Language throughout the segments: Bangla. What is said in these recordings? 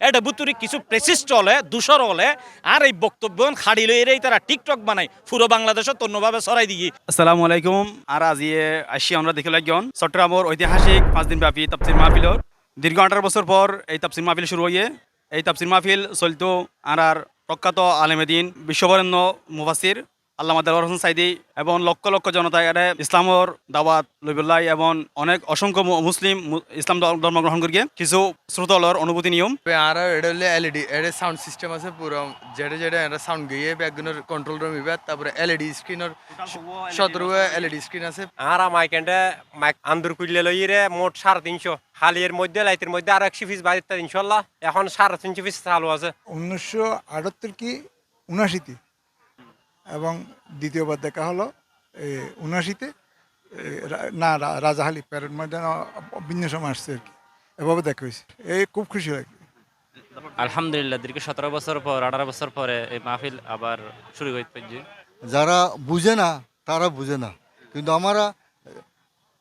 এটা বুতুরি কিছু প্রেসিস্ট হলে দূষর হলে আর এই বক্তব্য খাড়ি লই এরাই তারা টিকটক বানায়। পুরো বাংলাদেশত অন্যভাবে ছড়াই দিয়ে আসসালামু আলাইকুম, আর আজি আসি আমরা দেখে লাগন চট্টগ্রামের ঐতিহাসিক পাঁচ দিন ব্যাপী তাপসির মাহফিলর দীর্ঘ আঠারো বছর পর এই তাপসির মাহফিল শুরু হয়ে, এই তাপসির মাহফিল চলতো আর আর প্রখ্যাত আলেমেদিন বিশ্ববরেণ্য মুফাসির আল্লামা দেওয়ার হোসেন সাইদি এবং লক্ষ লক্ষ জনতা এর ইসলামর দাওয়াত লবিল্লাই এবং অনেক অসংখ্য মুসলিম ইসলাম ধর্ম- গ্রহণ করিয়ে কিছু শ্রোতলর অনুভূতি নিয়ম। আর এটা হলে এলইডি এটা সাউন্ড সিস্টেম আছে পুরো। যেটা যেটা এটা সাউন্ড গিয়ে ব্যাকগ্রাউন্ডের কন্ট্রোল রুম ইবে তারপরে এলইডি স্ক্রিনের সতেরো এলইডি স্ক্রিন আছে। আর মাইকেন্ডে মাইক আন্দুর কুইলে লইরে মোট সাড়ে তিনশো। হালিয়ের মধ্যে লাইটের মধ্যে আর একশো পিস বাড়িতে ইনশাল্লাহ। এখন সাড়ে তিনশো পিস চালু আছে। উনিশশো আটাত্তর কি? উনাশিতে এবং দ্বিতীয়বার দেখা হলো এই উনাশিতে না রা- রাজাহালি প্যারেড ময়দান ভিন্ন সময় আসছে আর কি। এভাবে দেখা হয়েছে। এই খুব খুশি লাগে। আলহামদুলিল্লাহ দীর্ঘ সতেরো বছর পর আঠারো বছর পরে এই মাহফিল আবার শুরু হইতে পারছি। যারা বুঝে না তারা বুঝে না। কিন্তু আমরা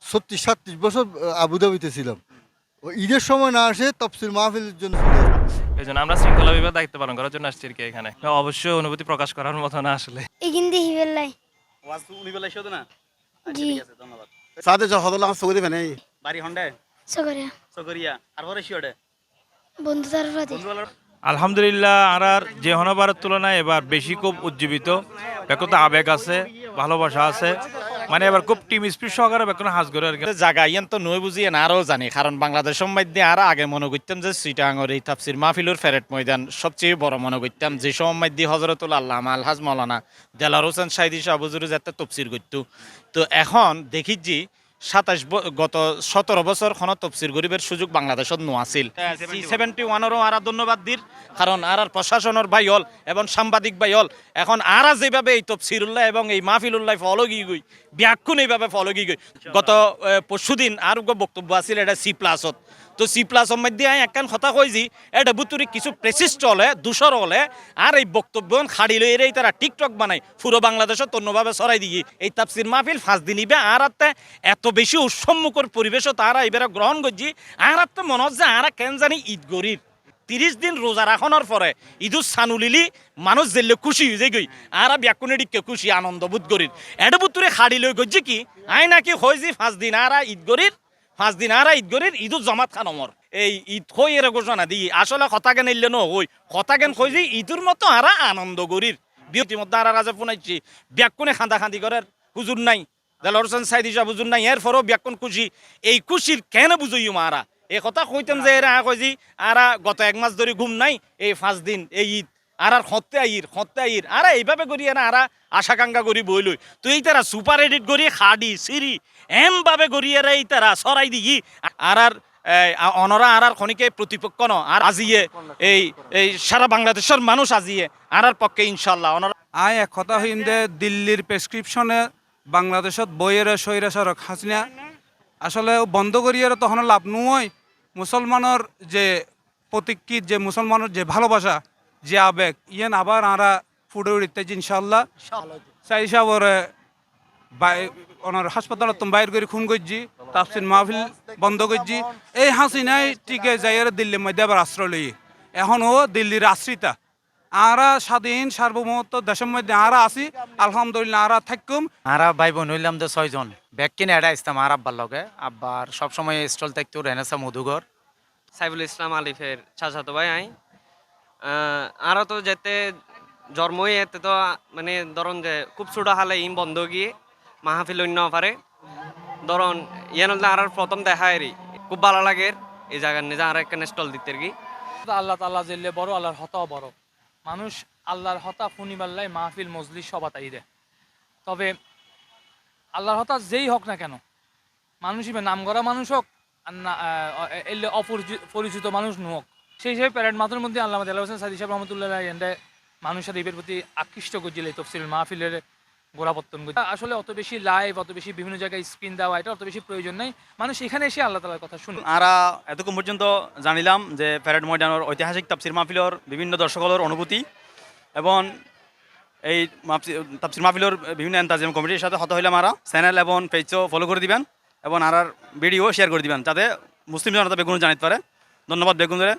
ছত্রিশ সাতত্রিশ বছর আবুধাবিতে ছিলাম। ও ঈদের সময় না আসে তফসিল মাহফিলের জন্য। এই জন্য আমরা শৃঙ্খলা বিভাগ দায়িত্ব পালন করার জন্য আসছি কি এখানে। অবশ্যই অনুভূতি প্রকাশ করার মতো না আসলে। হিবেলাই ওয়াজ না জি। ধন্যবাদ। বাড়ি হন্ডে? চকরিয়া আর পরে শিওডে? বন্ধু তার আলহামদুলিল্লাহ আর আর যে হনবারের তুলনায় এবার বেশি খুব উজ্জীবিত। বেকত আবেগ আছে ভালোবাসা আছে। মানে এবার খুব টিম স্পিড সহকারে বেকন হাজ করে আর কি জায়গা ইয়ান তো নই না, আরও জানি। কারণ বাংলাদেশ মধ্যে আর আগে মনে করতাম যে সিটাঙ্গর এই তাফসির মাহফিলুর ফেরেট ময়দান সবচেয়ে বড় মনে করতাম। যে সময় মধ্যে হজরতুল আল্লাহ আলহাজ মৌলানা দেলার হোসেন সাইদি শাহবুজুর যাতে তফসির করতো। তো এখন দেখিছি সাতাশ গত সতেরো বছর খন তফসির গরিবের সুযোগ বাংলাদেশত নো আছিল সেভেন্টি ওয়ানেরও আর ধন্যবাদ দির কারণ আর আর প্রশাসনের ভাই হল এবং সাংবাদিক ভাই হল এখন আর যেভাবে এই তফসির উল্লাহ এবং এই মাহফিলুল্লাহ ফলো গিয়ে গই ব্যাখ্যুন এইভাবে ফলো গিয়ে গই। গত পরশুদিন আর বক্তব্য আছিল এটা সি প্লাসত তো সি প্লাসের মধ্যে আমি একখান কথা কইছি এটা বুতুরি কিছু প্রেসিস্ট হলে দূষর হলে আর এই বক্তব্য খাড়ি লই এরাই তারা টিকটক বানায় পুরো বাংলাদেশত অন্যভাবে ছড়াই দিয়ে এই তাপসির মাহফিল ফাঁস দিন ইবে আর আত্মে এত বেশি উৎসম্মুখর পরিবেশও তারা এবারে গ্রহণ করছি আর আত্মে মনে হচ্ছে আর কেন জানি ঈদ গরির তিরিশ দিন রোজা রাখনের পরে ইদুর সানুলিলি মানুষ জেলে খুশি হয়ে গই আর ব্যাকুনে ডিকে খুশি আনন্দ বোধ করির এটা খাড়ি লই গজি কি, আই নাকি হয়েছি পাঁচ দিন আর ঈদ গরির পাঁচ দিন আর ঈদ গরির ঈদুর জমাত খান অমর। এই ঈদ হই এর ঘোষণা দি? আসলে জ্ঞান এলে ন হই? জ্ঞান কই যে ঈদুর মতো আর আনন্দ গরির বিরতির মধ্যে আর কাছে ফোনাইছি ব্যাকুনে খান্দা খান্দি করার, হুজুর নাই। দেলার হোসেন হিসাব হুজুর নাই এর ফরও ব্যাকুন খুশি। এই খুশির কেন বুঝইও মারা? এই কথা কইতাম যে এরা কইছি, আর গত এক মাস ধরে ঘুম নাই, এই পাঁচ দিন, এই ঈদ। আর আর খতে আইর খতে আইর। আর এইভাবে করি না, আর আশাকাঙ্ক্ষা করি বই লই। তুই এই তারা সুপার এডিট করি, খাডি সিরি এম ভাবে করি এরা এই তারা সরাই দিই। আর আর অনরা আর আর খনিকে প্রতিপক্ষ ন আর আজিয়ে এই এই সারা বাংলাদেশের মানুষ আজিয়ে আর আর পক্ষে ইনশাল্লাহ অনরা আই এক কথা হইম দে দিল্লির প্রেসক্রিপশনে বাংলাদেশত বইয়ের সৈরা সড়ক হাসিনা, আসলে বন্ধ করিয়ে তখন লাভ নয় মুসলমানের যে প্রতীকীর যে মুসলমানের যে ভালোবাসা যে আবেগ ইয়েন আবার আরা ফুটে উঠতে ইনশাল্লাহ চাই সাবরে ওনার হাসপাতালত তুমি বাইর করে খুন করছি তাফসিন মাহফিল বন্ধ করছি এই হাসিনাই টিকে যাইয়ের দিল্লির মধ্যে আবার আশ্রয় লই এখন ও দিল্লির আশ্রিতা। আরা স্বাধীন সার্বভৌমত্ব দেশের মধ্যে আরা আছি আলহামদুলিল্লাহ আরা থাকুম। আরা ভাই বোন হইলাম তো ছয়জন। ব্যাগ কিনে এটা ইসলাম আর আব্বার লগে। আব্বার সবসময় স্টল থাকতো রেনেসা মধুঘর। সাইফুল ইসলাম আলিফের চাচাতো ভাই আই। আরও তো যেতে জন্মই এতে তো মানে ধরুন যে খুব ছোট হালে ইম বন্ধ গিয়ে মাহফিল অন্য পারে। ধরুন, ইয়ান আর প্রথম দেখা এরি। খুব ভালো লাগে এই জায়গার নিজে আর একটা স্টল দিতে কি আল্লাহ তাল্লাহ জিল্লে বড়, আল্লাহর হতাও বড়। মানুষ আল্লাহর হতা ফুনিবাল্লাই মাহফিল, মজলিস সবা তাই দে তবে আল্লাহর হতা যেই হোক না কেন, মানুষ নাম করা মানুষ হোক আর না এলে অপরিচিত পরিচিত মানুষ নোক সেই হিসেবে প্যারেড মাথুর মধ্যে আল্লাহ আল্লাহ হোসেন সাদি সাহেব রহমতুল্লাহ এন্ডে মানুষের ঈদের প্রতি আকৃষ্ট করছিল এই তফসিল মাহফিলের গোড়াপত্তন আসলে অত বেশি লাইভ অত বেশি বিভিন্ন জায়গায় স্ক্রিন দেওয়া, এটা অত বেশি প্রয়োজন নেই। মানুষ এখানে এসে আল্লাহ তালার কথা শুনুন আরা এতক্ষণ পর্যন্ত জানিলাম যে প্যারেড ময়দানের ঐতিহাসিক তাপসির মাহফিলর বিভিন্ন দর্শকদের অনুভূতি এবং এই তাপসির মাহফিলর বিভিন্ন এন্তাজিম কমিটির সাথে হত হইলাম আরা চ্যানেল এবং পেজও ফলো করে দিবেন এবং আর ভিডিও শেয়ার করে দিবেন, যাতে মুসলিম জনতা বেগুন জানিতে পারে। ধন্যবাদ বেগুনরে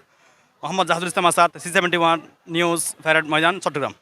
Mohammad Jahadul Islam Asad C seventy one news ফ্যারেট ময়দান চট্টগ্রাম